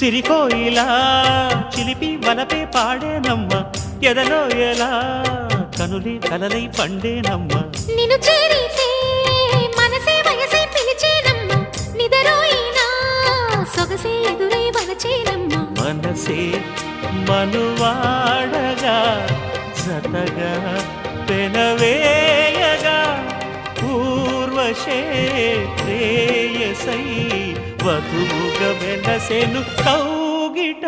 సిరికోయిలా చిలిపి వలపే పాడేనమ్మ ఎదలో ఎలా కనులే కలలై పండేనమ్మ. నిన్ను చేరితే మనసే వయసే పిలిచేనమ్మ నిదరోయినా సొగసే ఎదురై వలచేనమ్మ. మనసే మనువాడగా జతగా పెనవేయగా పూర్వశే ప్రేయసై వధువుగా వెనసెను కౌగిట